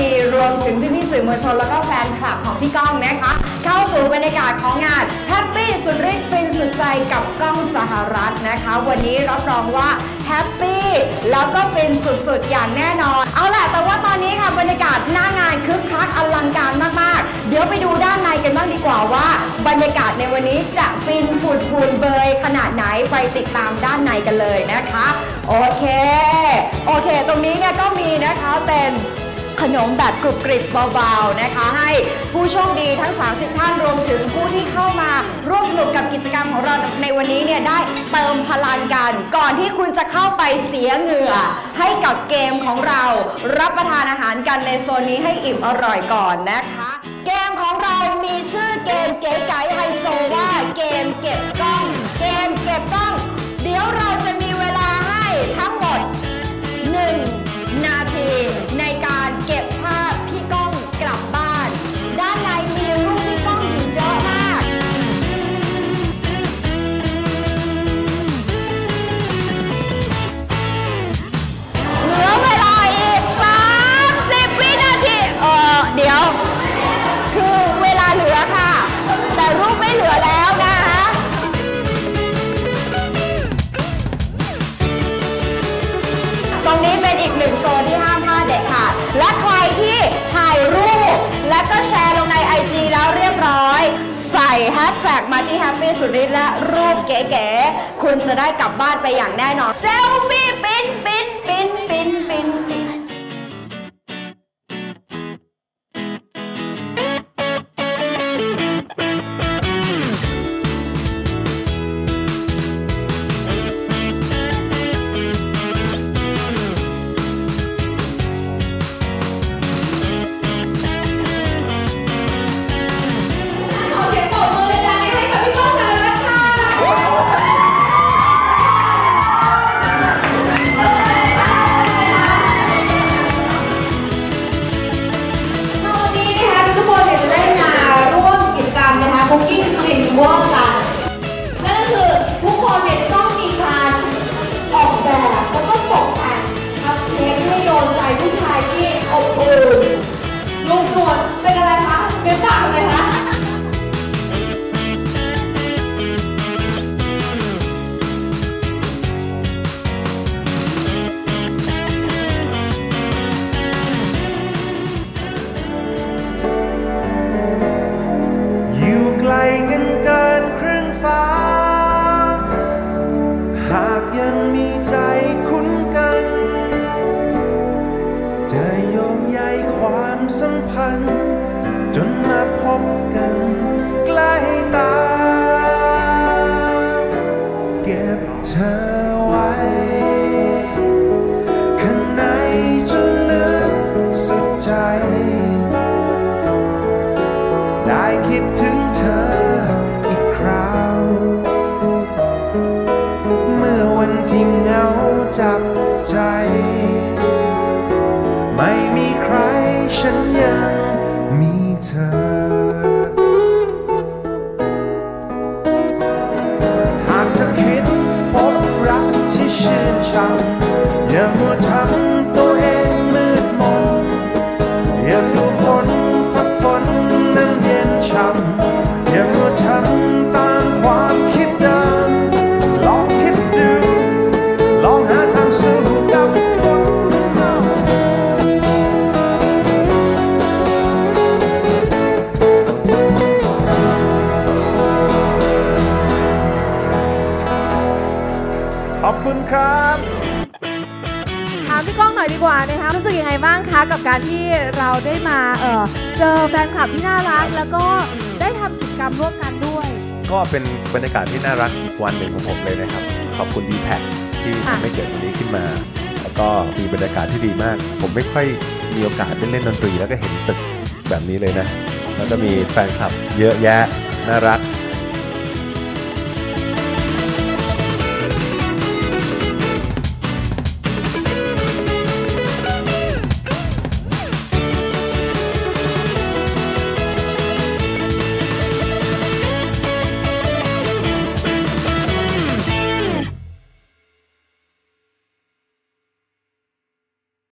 ดีรวมถึงพี่พี่ๆสื่อมวลชนแล้วก็แฟนคลับของพี่ก้องนะคะ เข้าสู่บรรยากาศของงานแฮปปี้สุดฤทธิ์ฟินสุดใจกับก้องสหรัฐนะคะ วันนี้รับรองว่าแฮปปี้แล้วก็ฟินสุดๆ อย่างแน่นอน เอาล่ะ แต่ว่าตอนนี้ค่ะบรรยากาศหน้างานคึกคักอลังการมากๆ เดี๋ยวไปดูด้านในกันบ้างดีกว่าว่า บรรยากาศในวันนี้จะฟินฝุ่นฝุ่นเบยขนาดไหนไปติดตามด้านในกันเลยนะคะ โอเค โอเค ตรงนี้เนี่ยก็มีนะคะเป็น ขนมแบบกรุบกริบเบาๆนะคะ ให้ผู้โชคดีทั้ง 30 ท่านรวมถึงผู้ที่เข้ามาร่วมสนุกกับกิจกรรมของเราในวันนี้เนี่ยได้เติมพลังกัน ก่อนที่คุณจะเข้าไปเสียเหงื่อ ให้กับเกมของเรารับประทานอาหารกันในโซนนี้ให้อิ่มอร่อยก่อนนะคะ เกมของเรามีชื่อเกมเก๋ไก๋ไฮโซ แฮชแท็กมาที่แฮปปี้สุดฤทธิ์และรูปเก๋ๆคุณจะได้กลับบ้านไปอย่างแน่นอนเซลฟี่ปิ้นปิ้นปิ้น คิดถึงเธอ ขอบคุณครับถามพี่ก้องหน่อยดีกว่านะคะรู้สึกยังไงบ้างคะกับการที่เราได้มาเออเจอแฟนคลับที่น่ารัก แล้วก็ได้ทำกิจกรรมร่วมกันด้วย ก็เป็นบรรยากาศที่น่ารักอีกวันหนึ่งของผมเลยนะครับ ขอบคุณ d t แทที่ค่ะ ทำให้เกิดวันนี้ขึ้นมา แล้วก็มีบรรยากาศที่ดีมาก ผมไม่ค่อยมีโอกาสได้เล่นดนตรีแล้วก็เห็นตึกแบบนี้เลยนะ แล้วก็มีแฟนคลับเยอะแยะน่ารัก